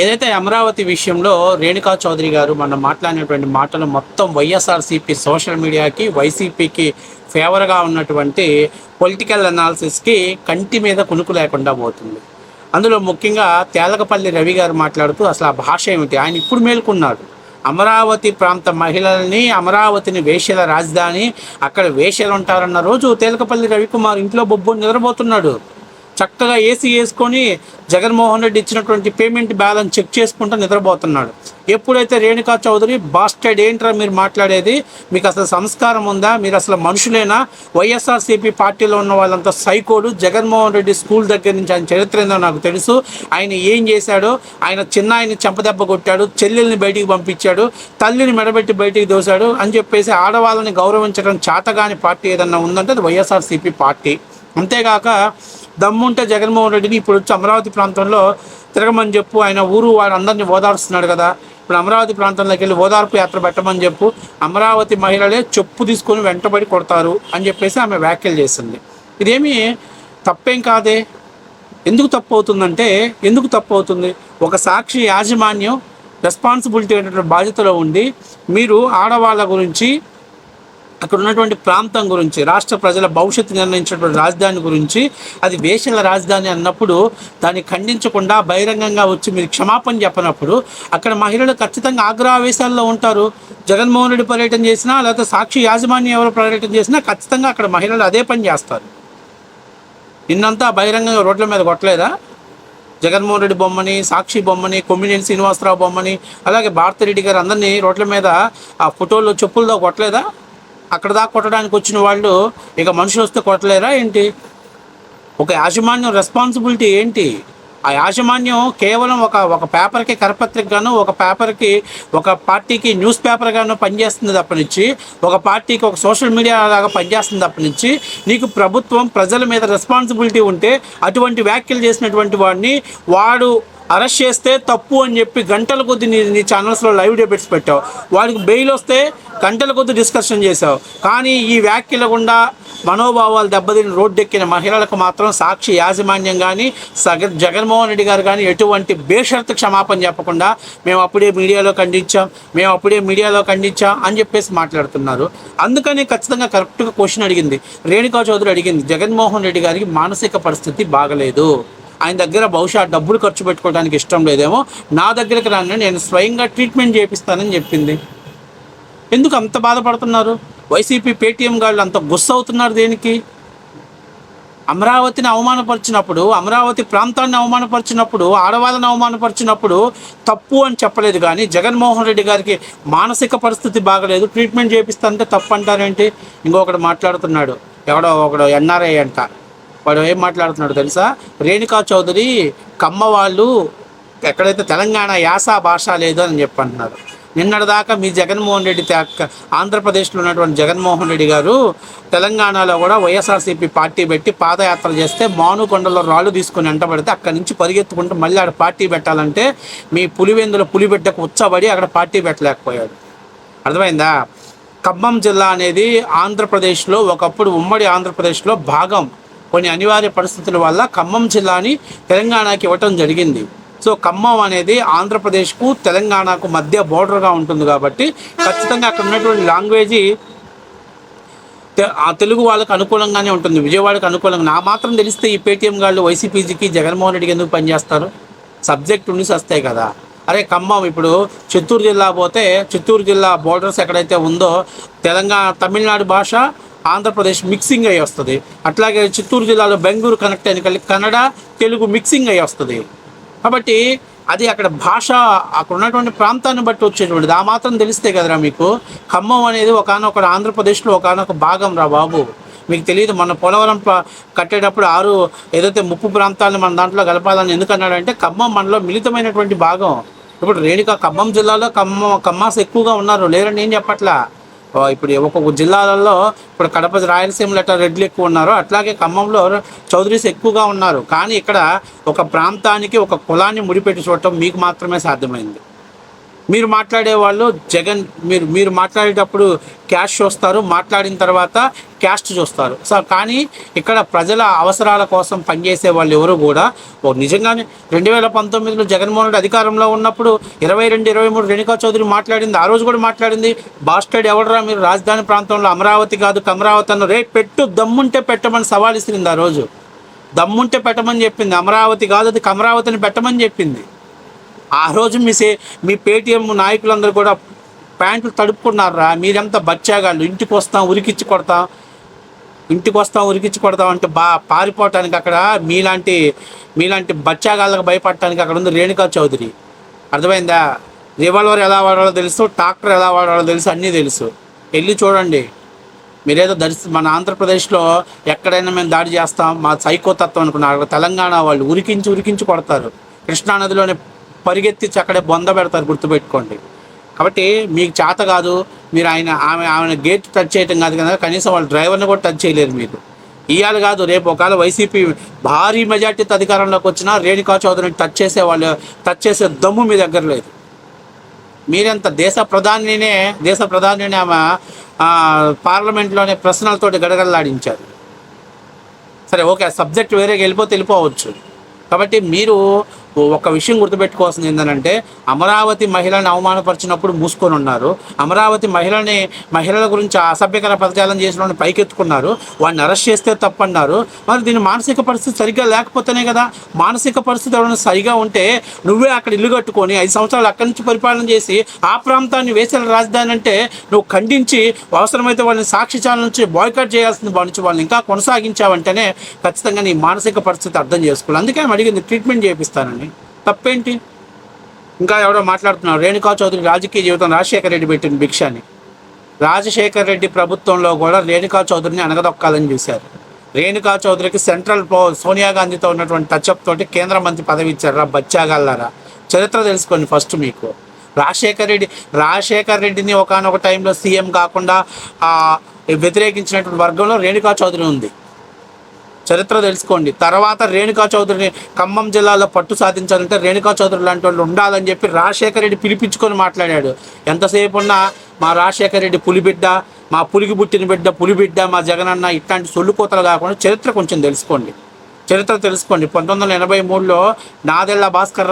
ఏదైతే అమరావతి విషయంలో రేణుకా చౌదరి గారు మనం మాట్లాడినటువంటి మాటలు మొత్తం వైఎస్ఆర్సీపీ సోషల్ మీడియాకి వైసీపీకి ఫేవర్గా ఉన్నటువంటి పొలిటికల్ అనాలిసిస్కి కంటి మీద కునుకు లేకుండా పోతుంది. అందులో ముఖ్యంగా తేలకపల్లి రవి గారు మాట్లాడుతూ అసలు ఆ భాష ఏమిటి? ఆయన ఇప్పుడు మేల్కొన్నాడు. అమరావతి ప్రాంత మహిళల్ని అమరావతిని వేశ్యల రాజధాని అక్కడ వేశ్యలు ఉంటారన్న రోజు తేలకపల్లి రవికుమార్ ఇంట్లో బొబ్బు నిద్రపోతున్నాడు. చక్కగా ఏసీ వేసుకొని జగన్మోహన్ రెడ్డి ఇచ్చినటువంటి పేమెంట్ బ్యాలెన్స్ చెక్ చేసుకుంటూ నిద్రపోతున్నాడు. ఎప్పుడైతే రేణుకా చౌదరి బాస్టెడ్ ఏంట్రా మీరు మాట్లాడేది? మీకు అసలు సంస్కారం ఉందా? మీరు అసలు మనుషులేనా? వైఎస్ఆర్సీపీ పార్టీలో ఉన్న వాళ్ళంతా సైకోడు జగన్మోహన్ రెడ్డి స్కూల్ దగ్గర నుంచి ఆయన చరిత్ర ఏందో నాకు తెలుసు. ఆయన ఏం చేశాడో? ఆయన చిన్న చెంపదెబ్బ కొట్టాడు. చెల్లెల్ని బయటికి పంపించాడు. తల్లిని మెడబెట్టి బయటికి దోశాడు. అని చెప్పేసి ఆడవాళ్ళని గౌరవించడం చాతగాని పార్టీ ఏదన్నా ఉందంటే అది వైఎస్ఆర్సీపీ పార్టీ. అంతేగాక దమ్ముంటే జగన్మోహన్ రెడ్డిని ఇప్పుడు వచ్చి అమరావతి ప్రాంతంలో తిరగమని చెప్పు. ఆయన ఊరు వాడు అందరినీ ఓదారుస్తున్నాడు కదా. ఇప్పుడు అమరావతి ప్రాంతంలోకి వెళ్ళి ఓదార్పు యాత్ర పెట్టమని చెప్పు. అమరావతి మహిళలే చెప్పు తీసుకొని వెంటబడి కొడతారు అని చెప్పేసి ఆమె వ్యాఖ్యలు చేసింది. ఇదేమి తప్పేం కాదే? ఎందుకు తప్పు అవుతుందంటే ఎందుకు తప్పు అవుతుంది ఒక సాక్షి యాజమాన్యం రెస్పాన్సిబిలిటీ అనేటువంటి బాధ్యతలో ఉండి మీరు ఆడవాళ్ళ గురించి అక్కడ ఉన్నటువంటి ప్రాంతం గురించి రాష్ట్ర ప్రజల భవిష్యత్తు నిర్ణయించినటువంటి రాజధాని గురించి అది వేషల రాజధాని అన్నప్పుడు దాన్ని ఖండించకుండా బహిరంగంగా వచ్చి మీరు క్షమాపణ చెప్పనప్పుడు అక్కడ మహిళలు ఖచ్చితంగా ఆగ్రహావేశాల్లో ఉంటారు. జగన్మోహన్ రెడ్డి పర్యటన చేసినా లేకపోతే సాక్షి యాజమాన్యం ఎవరు పర్యటన చేసినా ఖచ్చితంగా అక్కడ మహిళలు అదే పని చేస్తారు. నిన్నంతా బహిరంగంగా రోడ్ల మీద కొట్టలేదా? జగన్మోహన్ రెడ్డి బొమ్మని సాక్షి బొమ్మని కొమ్మినేని శ్రీనివాసరావు బొమ్మని అలాగే భారతిరెడ్డి గారు అందరినీ రోడ్ల మీద ఆ ఫోటోలు చెప్పులతో కొట్టలేదా? అక్కడ దాకా కొట్టడానికి వచ్చిన వాళ్ళు ఇక మనుషులు వస్తే కొట్టలేరా ఏంటి? ఒక యాజమాన్యం రెస్పాన్సిబిలిటీ ఏంటి? ఆ యాజమాన్యం కేవలం ఒక ఒక పేపర్కి కరపత్రిక గాను ఒక పేపర్కి ఒక పార్టీకి న్యూస్ పేపర్ గాను పనిచేస్తుంది తప్పనిచ్చి ఒక పార్టీకి ఒక సోషల్ మీడియా లాగా పనిచేస్తుంది తప్పనిచ్చి నీకు ప్రభుత్వం ప్రజల మీద రెస్పాన్సిబిలిటీ ఉంటే అటువంటి వ్యాఖ్యలు చేసినటువంటి వాడిని వాడు అరెస్ట్ చేస్తే తప్పు అని చెప్పి గంటల కొద్ది నీ నీ ఛానల్స్లో లైవ్ డిబేట్స్ పెట్టావు. వాడికి బెయిల్ వస్తే గంటల కొద్ది డిస్కషన్ చేసావు కానీ ఈ వ్యాఖ్యల గుండా మనోభావాలు దెబ్బతిని రోడ్డెక్కిన మహిళలకు మాత్రం సాక్షి యాజమాన్యం కానీ సగ జగన్మోహన్ రెడ్డి గారు కానీ ఎటువంటి బేషరత్ క్షమాపణ చెప్పకుండా మేము అప్పుడే మీడియాలో ఖండించాం మేము అప్పుడే మీడియాలో ఖండించాం అని చెప్పేసి మాట్లాడుతున్నారు. అందుకని ఖచ్చితంగా కరెక్ట్గా క్వశ్చన్ అడిగింది. రేణుకా చౌదరి అడిగింది జగన్మోహన్ రెడ్డి గారికి మానసిక పరిస్థితి బాగలేదు. ఆయన దగ్గర బహుశా డబ్బులు ఖర్చు పెట్టుకోవడానికి ఇష్టం లేదేమో. నా దగ్గరికి రాను నేను స్వయంగా ట్రీట్మెంట్ చేపిస్తానని చెప్పింది. ఎందుకు అంత బాధపడుతున్నారు? వైసీపీ పేటీఎం గాళ్ళు అంత గుస్స అవుతున్నారు దేనికి? అమరావతిని అవమానపరిచినప్పుడు అమరావతి ప్రాంతాన్ని అవమానపరిచినప్పుడు ఆడవాళ్ళని అవమానపరిచినప్పుడు తప్పు అని చెప్పలేదు కానీ జగన్మోహన్ రెడ్డి గారికి మానసిక పరిస్థితి బాగలేదు. ట్రీట్మెంట్ చేపిస్తానంటే తప్పు అంటారేంటి? ఇంకొకడు మాట్లాడుతున్నాడు. ఎవడో ఒకడు ఎన్ఆర్ఐ అంట. వాడు ఏం మాట్లాడుతున్నాడు తెలుసా? రేణుకా చౌదరి కమ్మ వాళ్ళు ఎక్కడైతే తెలంగాణ యాస భాష లేదు అని చెప్పి అంటున్నారు నిన్నటిదాకా మీ జగన్మోహన్ రెడ్డి ఆంధ్రప్రదేశ్లో ఉన్నటువంటి జగన్మోహన్ రెడ్డి గారు తెలంగాణలో కూడా వైఎస్ఆర్సీపీ పార్టీ పెట్టి పాదయాత్ర చేస్తే మానుకొండలో రాళ్ళు తీసుకొని వెంటబడితే అక్కడి నుంచి పరిగెత్తుకుంటూ మళ్ళీ ఆడ పార్టీ పెట్టాలంటే మీ పులివెందుల పులిబిడ్డకు ఉచ్చబడి అక్కడ పార్టీ పెట్టలేకపోయాడు. అర్థమైందా? ఖమ్మం జిల్లా అనేది ఆంధ్రప్రదేశ్లో ఒకప్పుడు ఉమ్మడి ఆంధ్రప్రదేశ్లో భాగం. కొన్ని అనివార్య పరిస్థితుల వల్ల ఖమ్మం జిల్లాని తెలంగాణకి ఇవ్వటం జరిగింది. సో ఖమ్మం అనేది ఆంధ్రప్రదేశ్కు తెలంగాణకు మధ్య బోర్డర్గా ఉంటుంది కాబట్టి ఖచ్చితంగా అక్కడ ఉన్నటువంటి లాంగ్వేజీ తె- ఆ తెలుగు వాళ్ళకి అనుకూలంగానే ఉంటుంది. విజయవాడకు అనుకూలంగా. నా మాత్రం తెలిస్తే ఈ పేటీఎం గాళ్ళు వైసీపీజీకి జగన్మోహన్ రెడ్డికి ఎందుకు పనిచేస్తారు సబ్జెక్ట్ ఉండి వస్తాయి కదా. అరే ఖమ్మం ఇప్పుడు చిత్తూరు జిల్లా పోతే చిత్తూరు జిల్లా బోర్డర్స్ ఎక్కడైతే ఉందో తెలంగాణ తమిళనాడు భాష ఆంధ్రప్రదేశ్ మిక్సింగ్ అయ్యి వస్తుంది. అట్లాగే చిత్తూరు జిల్లాలో బెంగళూరు కనెక్ట్ అయిన కలిగి కన్నడ తెలుగు మిక్సింగ్ అయ్యి వస్తుంది. కాబట్టి అది అక్కడ భాష అక్కడ ఉన్నటువంటి ప్రాంతాన్ని బట్టి వచ్చేటువంటిది. ఆ మాత్రం తెలిస్తే కదరా మీకు? ఖమ్మం అనేది ఒకనొక ఆంధ్రప్రదేశ్లో ఒకనొక భాగం రా బాబు. మీకు తెలియదు మన పోలవరం కట్టేటప్పుడు ఆరు ఏదైతే ముప్పు ప్రాంతాలను మన దాంట్లో కలపాలని ఎందుకన్నాడంటే ఖమ్మం మనలో మిళితమైనటువంటి భాగం. ఇప్పుడు రేణుక ఖమ్మం జిల్లాలో ఖమ్మం ఖమ్మాస్ ఎక్కువగా ఉన్నారు. లేరని ఏం చెప్పట్లా? ఇప్పుడు ఒక్కొక్క జిల్లాలలో ఇప్పుడు కడప రాయలసీమలో అట్లా రెడ్లు ఎక్కువ ఉన్నారు. అట్లాగే ఖమ్మంలో చౌదరీస్ ఎక్కువగా ఉన్నారు. కానీ ఇక్కడ ఒక ప్రాంతానికి ఒక కులాన్ని ముడిపెట్టి చూడటం మీకు మాత్రమే సాధ్యమైంది. మీరు మాట్లాడే వాళ్ళు జగన్ మీరు మీరు మాట్లాడేటప్పుడు క్యాష్ చూస్తారు మాట్లాడిన తర్వాత క్యాస్ట్ చూస్తారు. సో కానీ ఇక్కడ ప్రజల అవసరాల కోసం పనిచేసే వాళ్ళు ఎవరు కూడా ఓ నిజంగానే రెండు వేల పంతొమ్మిదిలో జగన్మోహన్ రెడ్డి అధికారంలో ఉన్నప్పుడు ఇరవై రెండు ఇరవై మూడు రేణుకా చౌదరి మాట్లాడింది ఆ రోజు కూడా మాట్లాడింది బాస్టర్డ్ ఎవడరా మీరు? రాజధాని ప్రాంతంలో అమరావతి కాదు కమరావతి అన్న రేపు పెట్టు దమ్ముంటే పెట్టమని సవాల్ ఇస్తుంది ఆ రోజు. దమ్ముంటే పెట్టమని చెప్పింది అమరావతి కాదు అది కమరావతిని పెట్టమని చెప్పింది. ఆ రోజు మీ సే మీ పేటీఎం నాయకులందరూ కూడా ప్యాంట్లు తడుపుకున్నారా? మీరెంత బచ్చాగాళ్ళు? ఇంటికి వస్తాం ఉరికిచ్చి కొడతాం. ఇంటికి వస్తాం ఉరికిచ్చి కొడతాం అంటే బా పారిపోవటానికి అక్కడ మీలాంటి మీలాంటి బచ్చాగాళ్ళకు భయపడటానికి అక్కడ ఉంది రేణుకా చౌదరి. అర్థమైందా? రివాల్వర్ ఎలా వాడాలో తెలుసు ట్రాక్టర్ ఎలా వాడాలో తెలుసు అన్నీ తెలుసు. వెళ్ళి చూడండి. మీరేదో దర్శ మన ఆంధ్రప్రదేశ్లో ఎక్కడైనా మేము దాడి చేస్తాం మా సైకో తత్వం అనుకున్నారు. తెలంగాణ వాళ్ళు ఉరికించి ఉరికించి కొడతారు. కృష్ణానదిలోనే పరిగెత్తించి అక్కడే బొంద పెడతారు గుర్తుపెట్టుకోండి. కాబట్టి మీకు చేత కాదు మీరు ఆయన ఆమె ఆమె గేట్ టచ్ చేయటం కాదు కదా కనీసం వాళ్ళ డ్రైవర్ని కూడా టచ్ చేయలేరు మీరు. ఇవాళ కాదు రేపు ఒకవేళ వైసీపీ భారీ మెజార్టీతో అధికారంలోకి వచ్చినా రేణుకా చౌదరిని టచ్ చేసే వాళ్ళు టచ్ చేసే దమ్ము మీ దగ్గర లేదు. మీరెంత దేశ ప్రధానినే దేశ ప్రధానిని ఆమె పార్లమెంట్లోనే ప్రశ్నలతోటి గడగడలాడించారు. సరే ఓకే సబ్జెక్ట్ వేరేగా వెళ్ళిపోతే వెళ్ళిపోవచ్చు. కాబట్టి మీరు ఒక విషయం గుర్తుపెట్టుకోవాల్సింది ఏంటంటే అమరావతి మహిళని అవమానపరిచినప్పుడు మూసుకొని ఉన్నారు. అమరావతి మహిళని మహిళల గురించి అసభ్యకర పదజాలం చేసిన పైకెత్తుకున్నారు. వాడిని అరెస్ట్ చేస్తే తప్పన్నారు. మరి దీని మానసిక పరిస్థితి సరిగ్గా లేకపోతేనే కదా? మానసిక పరిస్థితి ఎవరైనా సరిగా ఉంటే నువ్వే అక్కడ ఇల్లు కట్టుకొని ఐదు సంవత్సరాలు అక్కడి నుంచి పరిపాలన చేసి ఆ ప్రాంతాన్ని వేసిన రాజధాని అంటే నువ్వు ఖండించి అవసరమైతే వాళ్ళని సాక్షి ఛానల్ నుంచి బాయ్కాట్ చేయాల్సింది భావించి నుంచి వాళ్ళని ఇంకా కొనసాగించావంటేనే ఖచ్చితంగా నీ మానసిక పరిస్థితి అర్థం చేసుకోవాలి. అందుకే అడిగింది ట్రీట్మెంట్ చేపిస్తానని. తప్పేంటి? ఇంకా ఎవరో మాట్లాడుతున్నారు. రేణుకా చౌదరి రాజకీయ జీవితం రాజశేఖర రెడ్డి పెట్టిన భిక్షాని. రాజశేఖర రెడ్డి ప్రభుత్వంలో కూడా రేణుకా చౌదరిని అనగదొక్కాలని చూశారు. రేణుకా చౌదరికి సెంట్రల్ పో సోనియా గాంధీతో ఉన్నటువంటి టచ్అప్ తోటి కేంద్ర మంత్రి పదవి ఇచ్చారా? బచ్చాగల్లారా చరిత్ర తెలుసుకోండి ఫస్ట్ మీకు. రాజశేఖర రెడ్డి రాజశేఖర రెడ్డిని ఒకనొక టైంలో సీఎం కాకుండా వ్యతిరేకించినటువంటి వర్గంలో రేణుకా చౌదరి ఉంది. చరిత్ర తెలుసుకోండి. తర్వాత రేణుకా చౌదరిని ఖమ్మం జిల్లాలో పట్టు సాధించాలంటే రేణుకా చౌదరి లాంటి వాళ్ళు ఉండాలని చెప్పి రాజశేఖర రెడ్డి పిలిపించుకొని మాట్లాడాడు. ఎంతసేపు ఉన్నా మా రాజశేఖర రెడ్డి పులిబిడ్డ మా పులికి పుట్టిన బిడ్డ పులిబిడ్డ మా జగనన్న ఇట్లాంటి సొల్లుకోతలు కాకుండా చరిత్ర కొంచెం తెలుసుకోండి. చరిత్ర తెలుసుకోండి. పంతొమ్మిది వందల ఎనభై మూడులో నాదెళ్ళ భాస్కర్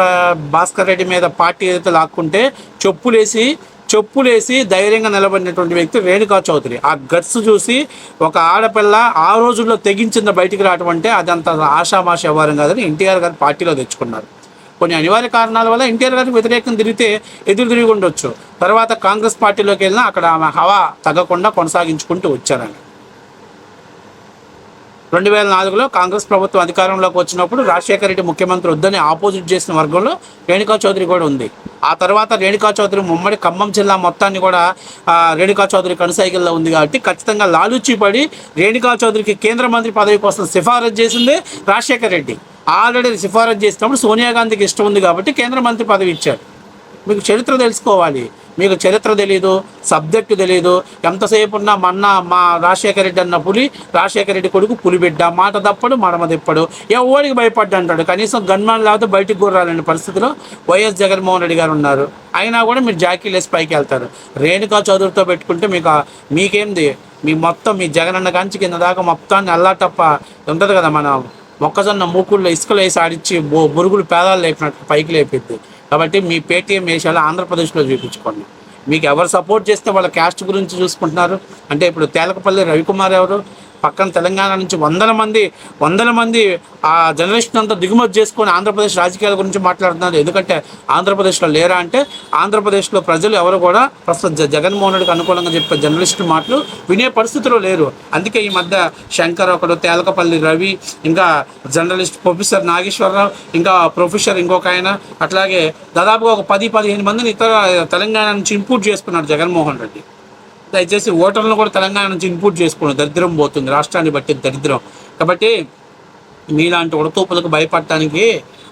భాస్కర్ రెడ్డి మీద పార్టీ ఏదైతే లాక్కుంటే చెప్పులేసి చెప్పులేసి ధైర్యంగా నిలబడినటువంటి వ్యక్తి రేణుకా చౌదరి. ఆ గట్స్ చూసి ఒక ఆడపిల్ల ఆ రోజుల్లో తెగించింది బయటికి రావటం అంటే అదంత ఆషామాష వ్యవహారం కాదని ఎన్టీఆర్ గారు పార్టీలో తెచ్చుకున్నారు. కొన్ని అనివార్య కారణాల వల్ల ఎన్టీఆర్ గారికి వ్యతిరేకం తిరిగితే ఎదురు తిరిగి ఉండొచ్చు. తర్వాత కాంగ్రెస్ పార్టీలోకి వెళ్ళినా అక్కడ ఆమె హవా తగ్గకుండా కొనసాగించుకుంటూ వచ్చారని. రెండు వేల నాలుగులో కాంగ్రెస్ ప్రభుత్వం అధికారంలోకి వచ్చినప్పుడు రాజశేఖర రెడ్డి ముఖ్యమంత్రి వద్దని ఆపోజిట్ చేసిన వర్గంలో రేణుకా చౌదరి కూడా ఉంది. ఆ తర్వాత రేణుకా చౌదరి ముమ్మడి ఖమ్మం జిల్లా మొత్తాన్ని కూడా రేణుకా చౌదరి కనుసైకిల్లో ఉంది కాబట్టి ఖచ్చితంగా లాలూచి పడి రేణుకా చౌదరికి కేంద్ర మంత్రి పదవి కోసం సిఫారసు చేసింది రాజశేఖర రెడ్డి. ఆల్రెడీ సిఫారసు చేసినప్పుడు సోనియా గాంధీకి ఇష్టం ఉంది కాబట్టి కేంద్ర మంత్రి పదవి ఇచ్చారు. మీకు చరిత్ర తెలుసుకోవాలి. మీకు చరిత్ర తెలియదు సబ్జెక్టు తెలియదు ఎంతసేపు ఉన్న మన్న మా రాజశేఖర రెడ్డి అన్న పులి రాజశేఖర రెడ్డి కొడుకు పులి బిడ్డ మాట తప్పడు మడమ తిప్పడు. ఎవరికి భయపడ్డా అంటాడు. కనీసం గన్మాన్ లేకపోతే బయటికి గుర్రాలని పరిస్థితిలో వైఎస్ జగన్మోహన్ రెడ్డి గారు ఉన్నారు. అయినా కూడా మీరు జాకీ లేసి పైకి వెళ్తారు. రేణుకా చదువుతో పెట్టుకుంటే మీకు మీకేంది? మీ మొత్తం మీ జగనన్న కంచి కింద దాకా మొత్తాన్ని అల్లాటప్ప ఉంటుంది కదా మన. మొక్కజొన్న మూకుళ్ళు ఇసుకలు వేసి ఆడిచ్చి బొ బురుగులు పేదాలు లేపినట్టు పైకి లేపిద్ది. కాబట్టి మీ పేటీఎం వేషాలు ఆంధ్రప్రదేశ్లో చూపించుకోండి. మీకు ఎవరు సపోర్ట్ చేస్తే వాళ్ళ క్యాస్ట్ గురించి చూసుకుంటున్నారు. అంటే ఇప్పుడు తేలకపల్లి రవికుమార్ ఎవరు? పక్కన తెలంగాణ నుంచి వందల మంది వందల మంది ఆ జర్నలిస్ట్ అంతా దిగుమతి చేసుకొని ఆంధ్రప్రదేశ్ రాజకీయాల గురించి మాట్లాడుతున్నారు. ఎందుకంటే ఆంధ్రప్రదేశ్లో లేరా అంటే ఆంధ్రప్రదేశ్లో ప్రజలు ఎవరు కూడా ప్రస్తుతం జ- జగన్మోహన్ రెడ్డికి అనుకూలంగా చెప్పే జర్నలిస్టు మాటలు వినే పరిస్థితిలో లేరు. అందుకే ఈ మధ్య శంకర్ ఒకడు తేలకపల్లి రవి ఇంకా జర్నలిస్ట్ ప్రొఫెసర్ నాగేశ్వరరావు ఇంకా ప్రొఫెసర్ ఇంకొక ఆయన అట్లాగే దాదాపుగా ఒక పది పదిహేను మందిని ఇతర తెలంగాణ నుంచి ఇంపూర్ట్ చేసుకున్నాడు జగన్మోహన్ రెడ్డి. దయచేసి ఓటర్లను కూడా తెలంగాణ నుంచి ఇన్పుట్ చేసుకోండి. దరిద్రం పోతుంది. రాష్ట్రాన్ని బట్టి దరిద్రం. కాబట్టి మీలాంటి ఉడతూపులకు భయపడటానికి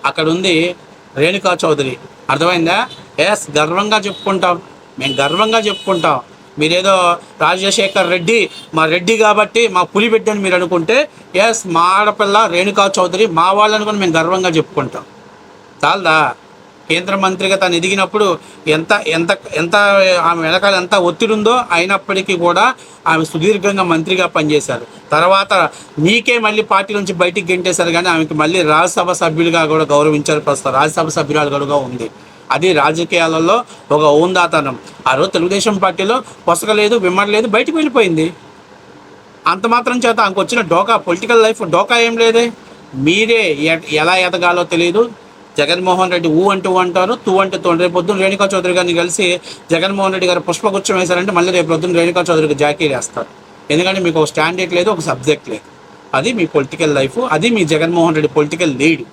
అక్కడ ఉంది రేణుకా చౌదరి. అర్థమైందా? ఎస్ గర్వంగా చెప్పుకుంటాం. మేము గర్వంగా చెప్పుకుంటాం. మీరేదో రాజశేఖర్ రెడ్డి మా రెడ్డి కాబట్టి మా పులి బిడ్డని మీరు అనుకుంటే ఎస్ మా ఆడపిల్ల రేణుకా చౌదరి మా వాళ్ళని కూడా మేము గర్వంగా చెప్పుకుంటాం. చాలదా? కేంద్ర మంత్రిగా తను ఎదిగినప్పుడు ఎంత ఎంత ఎంత ఆమె వెనకాల ఎంత ఒత్తిడి ఉందో అయినప్పటికీ కూడా ఆమె సుదీర్ఘంగా మంత్రిగా పనిచేశారు. తర్వాత నీకే మళ్ళీ పార్టీ నుంచి బయటికి గెంటేశారు కానీ ఆమెకి మళ్ళీ రాజ్యసభ సభ్యులుగా కూడా గౌరవించారు ప్రస్తుతం. రాజ్యసభ సభ్యురాలు కూడా ఉంది. అది రాజకీయాలలో ఒక ఓందాతనం ఆ రోజు తెలుగుదేశం పార్టీలో పొసగలేదు విమ్మడలేదు బయటికి వెళ్ళిపోయింది. అంత మాత్రం చేత ఆమెకు వచ్చిన డోకా పొలిటికల్ లైఫ్ డోకా ఏం లేదే. మీరే ఎ- ఎలా ఎదగాలో తెలియదు జగన్మోహన్ రెడ్డి ఊ అంటూ అంటారు తూ అంటే తూ. రేపు పొద్దున్న రేణుకా చౌదరి గారిని కలిసి జగన్మోహన్ రెడ్డి గారు పుష్పగుచ్చం వేశారంటే మళ్ళీ రేపు పొద్దున్న రేణుకా చౌదరికి జాకీ వేస్తారు. ఎందుకంటే మీకు ఒక స్టాండర్డ్ లేదు ఒక సబ్జెక్ట్ లేదు. అది మీ పొలిటికల్ లైఫ్ అది మీ జగన్మోహన్ రెడ్డి పొలిటికల్ లీడ్.